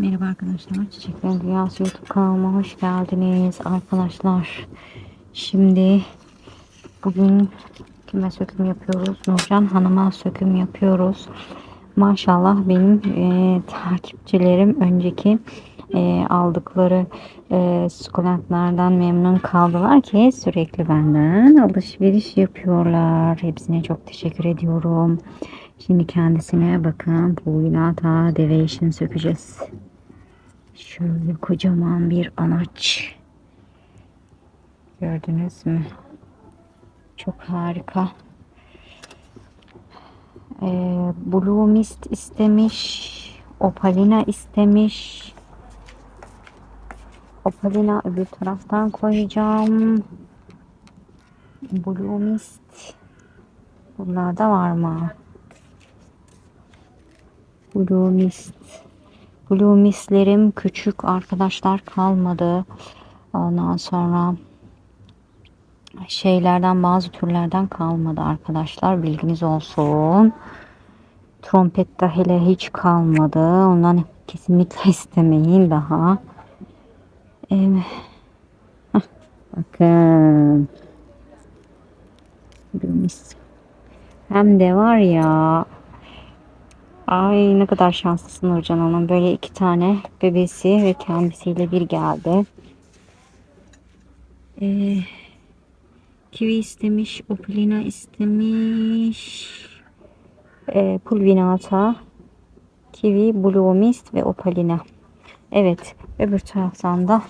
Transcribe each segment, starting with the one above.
Merhaba arkadaşlar. Çiçeklerin Dünyası YouTube kanalıma hoş geldiniz arkadaşlar. Şimdi bugün kime söküm yapıyoruz? Nurcan Hanım'a söküm yapıyoruz. Maşallah benim e, takipçilerim önceki e, aldıkları e, sukulentlerden memnun kaldılar ki sürekli benden alışveriş yapıyorlar. Hepsine çok teşekkür ediyorum. Şimdi kendisine bakın boyuna ta deve işini sökeceğiz. Şöyle kocaman bir anaç. Gördünüz mü? Çok harika. Ee, Blue Mist istemiş. Opalina istemiş. Opalina öbür taraftan koyacağım. Blue Mist. Bunlarda var mı? Blue Mist. Blue Mist'lerim küçük arkadaşlar kalmadı. Ondan sonra şeylerden bazı türlerden kalmadı arkadaşlar. Bilginiz olsun. Trompet de hele hiç kalmadı. Ondan kesinlikle istemeyin daha. Evet. Bakın. Blue Mist. Hem de var ya Ay ne kadar şanslısın Nurcan Hanım. Böyle iki tane bebesi ve kendisiyle bir geldi. Ee, kivi istemiş, opalina istemiş. Ee, pulvinata, kivi, blue mist ve opalina. Evet, öbür taraftan da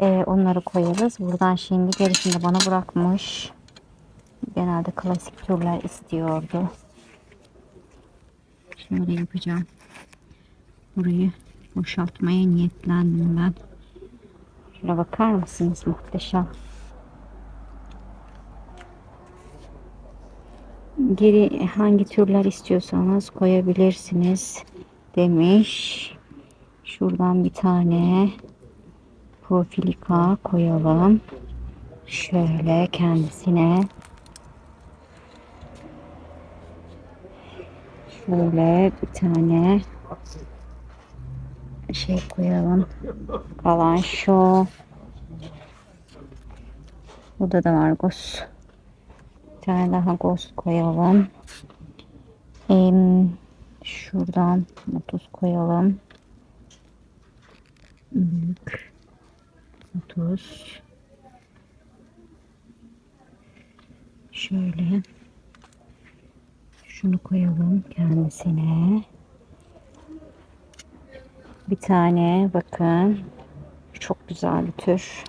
e, onları koyarız. Buradan şimdi gerisini bana bırakmış. Genelde klasik türler istiyordu. Şöyle yapacağım. Burayı boşaltmaya niyetlendim ben. Şuna bakar mısınız? Muhteşem. Geri hangi türler istiyorsanız koyabilirsiniz demiş. Şuradan bir tane profilika koyalım. Şöyle kendisine Şöyle bir tane şey koyalım. Kalan şu. Burada da var gos. Bir tane daha gos koyalım. Em, şuradan 30 koyalım. Büyük 30 şöyle şunu koyalım kendisine. Bir tane bakın. Çok güzel bir tür.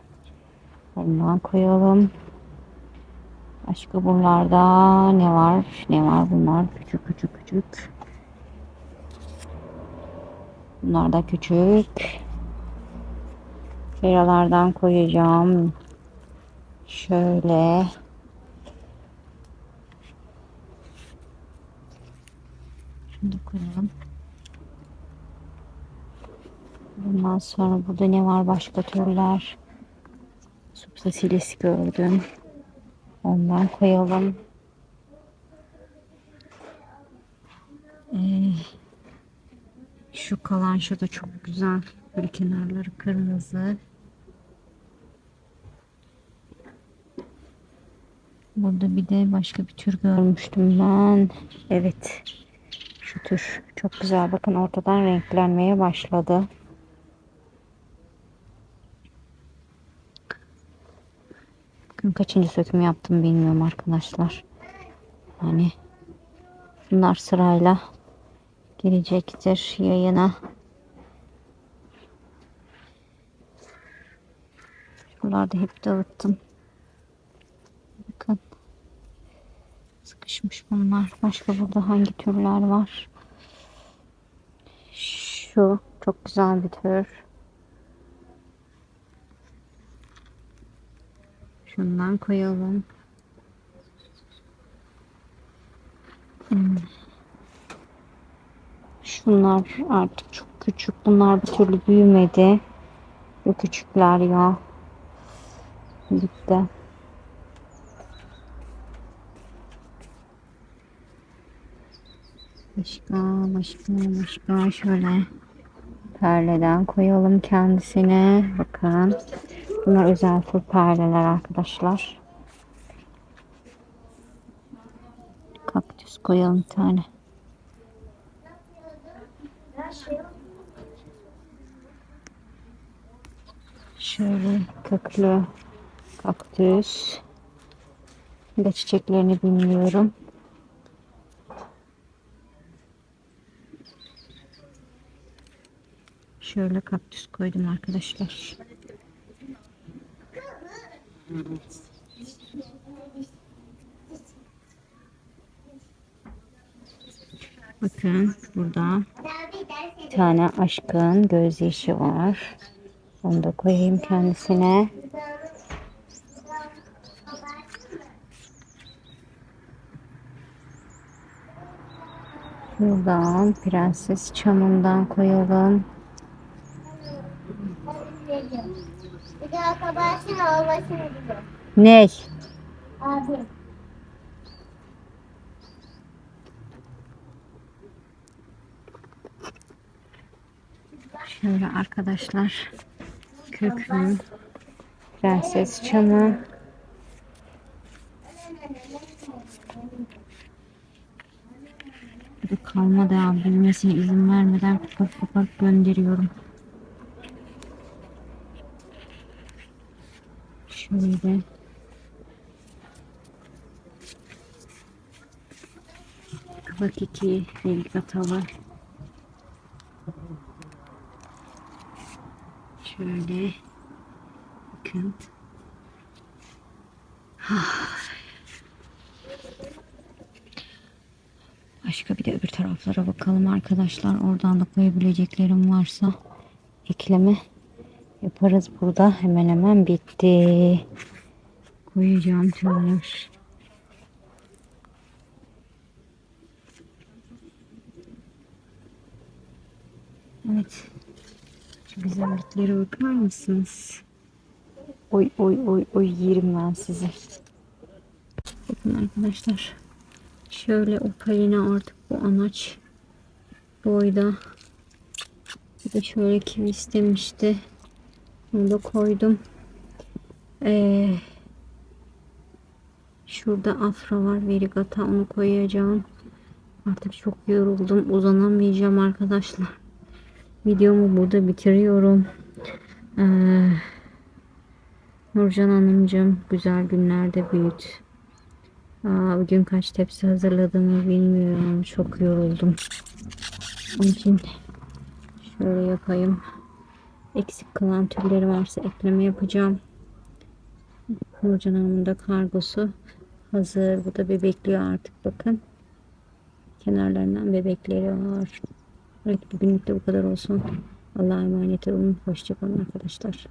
Bundan koyalım. Başka bunlarda ne var? Ne var bunlar? Küçük küçük küçük. Bunlar da küçük. Feralardan koyacağım. Şöyle. Şunu koyalım. Bundan sonra burada ne var başka türler? Subsasilis gördüm. Ondan koyalım. Ee, şu kalan şu da çok güzel. Böyle kenarları kırmızı. Burada bir de başka bir tür görmüştüm ben. Evet. Şu tür çok güzel. Bakın ortadan renklenmeye başladı. Bakın kaçıncı söküm yaptım bilmiyorum arkadaşlar. Hani bunlar sırayla gelecektir yayına. Şuralarda hep dağıttım. Bakın. Sıkışmış bunlar. Başka burada hangi türler var? Şu çok güzel bir tür. Şundan koyalım. Hmm. Şunlar artık çok küçük. Bunlar bir türlü büyümedi. Bu küçükler ya. Gitti. Başka, başka, başka şöyle perleden koyalım kendisine. Bakın. Bunlar özel tür perleler arkadaşlar. Kaktüs koyalım bir tane. Şöyle köklü kaktüs. Bir de çiçeklerini bilmiyorum. Şöyle kaktüs koydum arkadaşlar. Bakın burada bir tane aşkın gözyaşı var. Onu da koyayım kendisine. Buradan prenses çamından koyalım. Bir de arkadaşın olmasını biliyor. Ney? Abi. Şöyle arkadaşlar köklü prenses çamı. Kalmadı abi bilmesine izin vermeden kapak kapak gönderiyorum. Şöyle. Kabak iki renk atalı. Şöyle. Bakın. Başka bir de öbür taraflara bakalım arkadaşlar. Oradan da koyabileceklerim varsa ekleme yaparız. Burada hemen hemen bitti. Koyacağım tümler. Evet. Şu güzelliklere bakar mısınız? Oy oy oy oy yerim ben sizi. Bakın arkadaşlar. Şöyle o palina artık bu anaç boyda. Bir de şöyle kim istemişti. Onu da koydum. Ee, şurada afra var. Verigata onu koyacağım. Artık çok yoruldum. Uzanamayacağım arkadaşlar. Videomu burada bitiriyorum. Ee, Nurcan Hanımcığım güzel günlerde büyüt. Aa, bugün kaç tepsi hazırladığımı bilmiyorum. Çok yoruldum. Onun için şöyle yapayım. Eksik kalan türleri varsa ekleme yapacağım. Nurcan Hanım'ın kargosu hazır. Bu da bebekliyor artık bakın. Kenarlarından bebekleri var. Evet bugünlük de bu kadar olsun. Allah'a emanet olun. Hoşçakalın arkadaşlar.